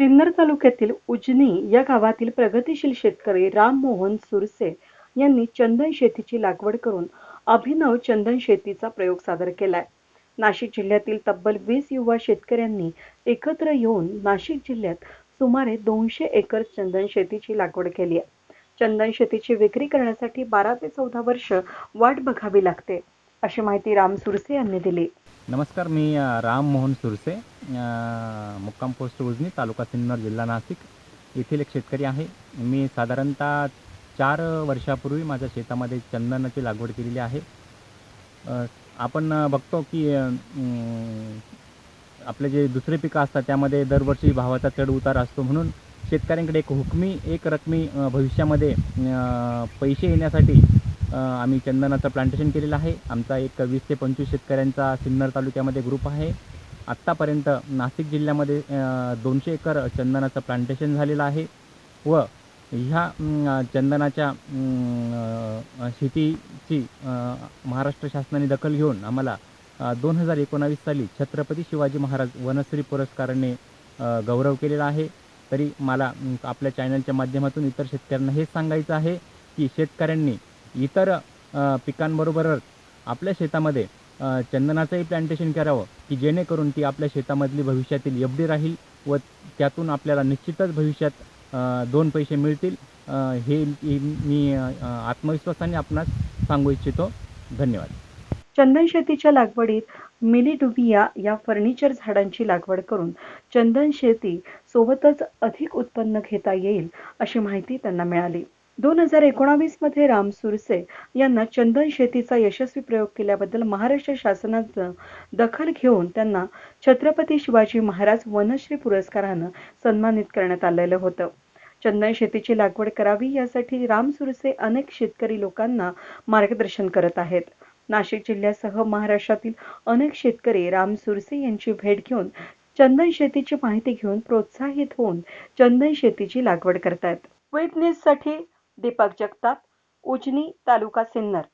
सिन्नर तालुक्यातील उजनी या गावातील प्रगतीशील शेतकरी राममोहन सुरसे यांनी चंदन शेतीची लागवड करून अभिनव चंदन शेतीचा प्रयोग सादर केलाय. नाशिक जिल्ह्यातील तब्बल वीस युवा शेतकऱ्यांनी एकत्र येऊन नाशिक जिल्ह्यात सुमारे दोनशे एकर चंदन शेतीची लागवड केली आहे. चंदन शेतीची विक्री करण्यासाठी बारा ते चौदा वर्ष वाट बघावी लागते अशी माहिती राम सुरसे यांनी दिली. नमस्कार मी राम मोहन सुरसे. मुक्काम पोस्ट उजनी तालुका सिन्नर जिल्हा नाशिक. येथील एक शेतकरी आहे. मी साधारणतः चार वर्षापूर्वी माझ्या शेतामध्ये चंदनाची लागवड केलेली आहे. आपण बघतो की आपले जे दुसरे पिकं असतात त्यामध्ये दरवर्षी भावाचा चढ उतार असतो म्हणून शेतकऱ्यांकडे एक हुकमी एक रकमी भविष्यामध्ये पैसे येण्यासाठी आम्ही चंदनाचं प्लांटेशन केलेलं आहे. आमचा एक वीस ते पंचवीस शेतकऱ्यांचा सिन्नर तालुक्यामध्ये ग्रुप आहे. आत्तापर्यंत नाशिक जिल्ह्यामध्ये दोनशे एकर चंदनाचं प्लांटेशन झालेलं आहे व ह्या चंदनाच्या शेतीची महाराष्ट्र शासनाने दखल घेऊन आम्हाला दोन हजार एकोणावीस साली छत्रपती शिवाजी महाराज वनश्री पुरस्काराने गौरव केलेला आहे. तरी मला आपल्या चॅनलच्या माध्यमातून इतर शेतकऱ्यांना हेच सांगायचं आहे की शेतकऱ्यांनी इतर पिकांबरोबरच आपल्या शेतामध्ये चंदनाचंही प्लांटेशन करावं की जेणेकरून ती आपल्या शेतामधली भविष्यातील एफ डी राहील व त्यातून आपल्याला निश्चितच भविष्यात दोन पैसे मिळतील. हे मी आत्मविश्वासाने आपणास सांगू इच्छितो. धन्यवाद. चंदन शेतीच्या लागवडीत मिलीडुबिया या फर्निचर झाडांची लागवड करून चंदन शेती सोबतच अधिक उत्पन्न घेता येईल अशी माहिती त्यांना मिळाली. दोन हजार एकोणावीसमध्ये राम सुरसे यांना चंदन शेतीचा यशस्वी प्रयोग केल्याबद्दल महाराष्ट्र शासनाचं दखल घेऊन त्यांना छत्रपती शिवाजी महाराज वनश्री पुरस्कारानं सन्मानित करण्यात आलेलं होतं. चंदन शेतीची लागवड करावी यासाठी राम सुरसे अनेक शेतकरी लोकांना मार्गदर्शन करत आहेत. नाशिक जिल्ह्यासह महाराष्ट्रातील अनेक शेतकरी राम सुरसे यांची भेट घेऊन चंदन शेतीची माहिती घेऊन प्रोत्साहित होऊन चंदन शेतीची लागवड करतायत. विटनेससाठी दीपक जगताप उजनी तालुका सिन्नर.